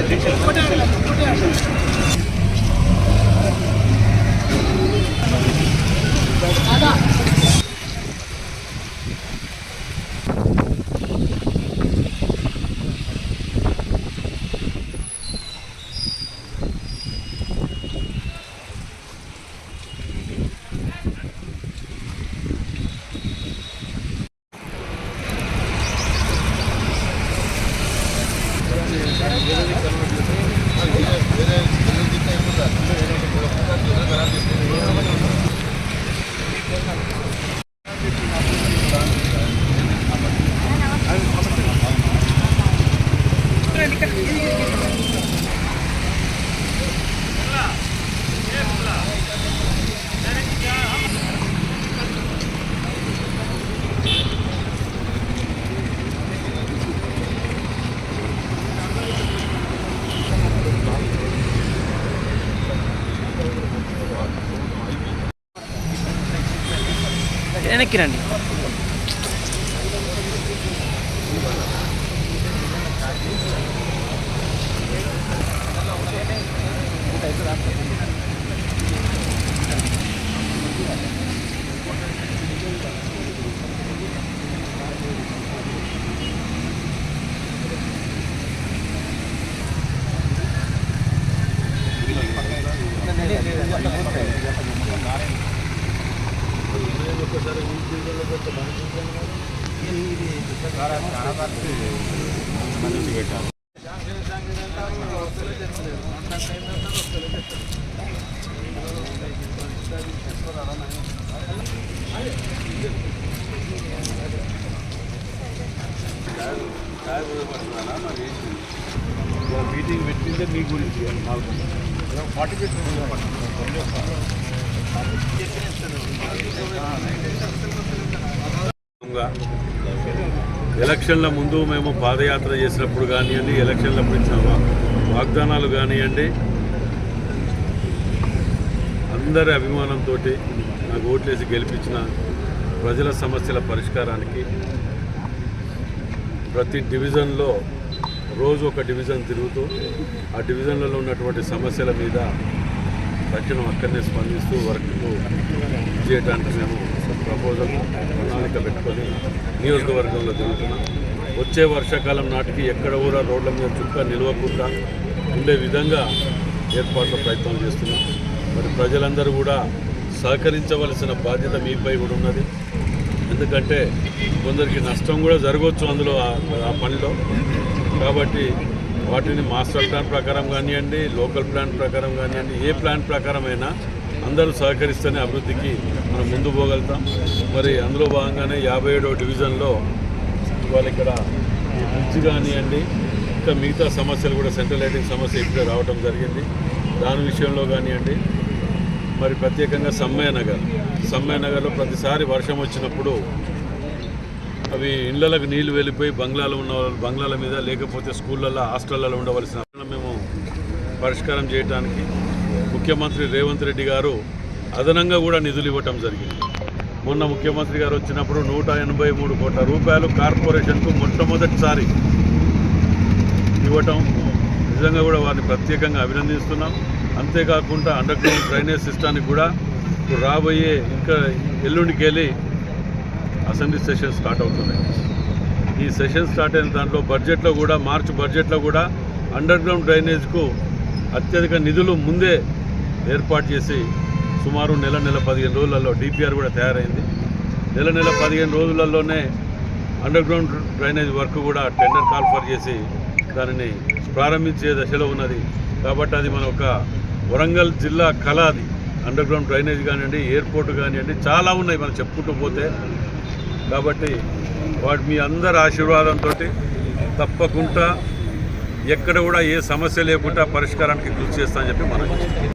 আছে Ini kira-kira meeting పెట్టిందే మీ గురించి ఎలక్షన్ల ముందు మేము పాదయాత్ర చేసినప్పుడు కానివ్వండి ఎలక్షన్లప్పుడు ఇచ్చిన వాగ్దానాలు కానివ్వండి అందరి అభిమానంతో నాకు ఓట్లేసి గెలిపించిన ప్రజల సమస్యల పరిష్కారానికి ప్రతి డివిజన్లో రోజు ఒక డివిజన్ తిరుగుతూ ఆ డివిజన్లలో ఉన్నటువంటి సమస్యల మీద తక్షణం అక్కడనే స్పందిస్తూ వర్క్ చేయడానికి మేము ప్రపోజల్ ప్రణాళిక పెట్టుకొని నియోజకవర్గంలో తిరుగుతున్నాం వచ్చే వర్షాకాలం నాటికి ఎక్కడ కూడా రోడ్ల మీద చుక్క నిలవకుండా ఉండే విధంగా ఏర్పాట్ల ప్రయత్నం చేస్తున్నాం. మరి ప్రజలందరూ కూడా సహకరించవలసిన బాధ్యత మీపై కూడా ఉన్నది. ఎందుకంటే కొందరికి నష్టం కూడా జరగవచ్చు అందులో ఆ పనిలో. కాబట్టి వాటిని మాస్టర్ ప్లాన్ ప్రకారం కానివ్వండి లోకల్ ప్లాన్ ప్రకారం కానివ్వండి ఏ ప్లాన్ ప్రకారమైనా అందరూ సహకరిస్తేనే అభివృద్ధికి మనం ముందు పోగలుగుతాం. మరి అందులో భాగంగానే యాభై ఏడవ డివిజన్లో ఇవాళ ఇక్కడ బ్రిడ్జ్ కానివ్వండి ఇంకా మిగతా సమస్యలు కూడా సెంట్రల్ లైటింగ్ సమస్య ఇప్పుడే రావడం జరిగింది. దాని విషయంలో కానివ్వండి మరి ప్రత్యేకంగా సమ్మయ్య నగర్ సమ్మయ్య నగర్లో ప్రతిసారి వర్షం వచ్చినప్పుడు అవి ఇండ్లకు నీళ్ళు వెళ్ళిపోయి బంగ్లాలో ఉన్న వాళ్ళు బంగ్లాల మీద లేకపోతే స్కూళ్ళల్లో హాస్టళ్ళలో ఉండవలసిన మేము పరిష్కారం చేయడానికి ముఖ్యమంత్రి రేవంత్ రెడ్డి గారు అదనంగా కూడా నిధులు ఇవ్వటం జరిగింది. మొన్న ముఖ్యమంత్రి గారు వచ్చినప్పుడు నూట ఎనభై మూడు కోట్ల రూపాయలు కార్పొరేషన్కు మొట్టమొదటిసారి ఇవ్వటం నిజంగా కూడా వారిని ప్రత్యేకంగా అభినందిస్తున్నాం. అంతేకాకుండా అండర్ గ్రౌండ్ డ్రైనేజ్ సిస్టానికి కూడా రాబోయే ఇంకా ఎల్లుండికి వెళ్ళి అసెంబ్లీ సెషన్ స్టార్ట్ అవుతున్నాయి. ఈ సెషన్ స్టార్ట్ అయిన దాంట్లో బడ్జెట్లో కూడా మార్చి బడ్జెట్లో కూడా అండర్ గ్రౌండ్ డ్రైనేజ్కు అత్యధిక నిధులు ముందే ఏర్పాటు చేసి సుమారు నెల నెల పదిహేను రోజులలో డిపిఆర్ కూడా తయారైంది. నెల నెల పదిహేను రోజులలోనే అండర్ గ్రౌండ్ డ్రైనేజ్ వర్క్ కూడా టెండర్ కాల్ఫర్ చేసి దానిని ప్రారంభించే దశలో ఉన్నది. కాబట్టి అది మన ఒక వరంగల్ జిల్లా కళ అది. అండర్ గ్రౌండ్ డ్రైనేజ్ కానివ్వండి ఎయిర్పోర్ట్ కానివ్వండి చాలా ఉన్నాయి మనం చెప్పుకుంటూ పోతే. కాబట్టి వాటి మీ అందరి ఆశీర్వాదంతో తప్పకుండా ఎక్కడ కూడా ఏ సమస్య లేకుండా పరిష్కారానికి కృషి చేస్తా అని చెప్పి మనం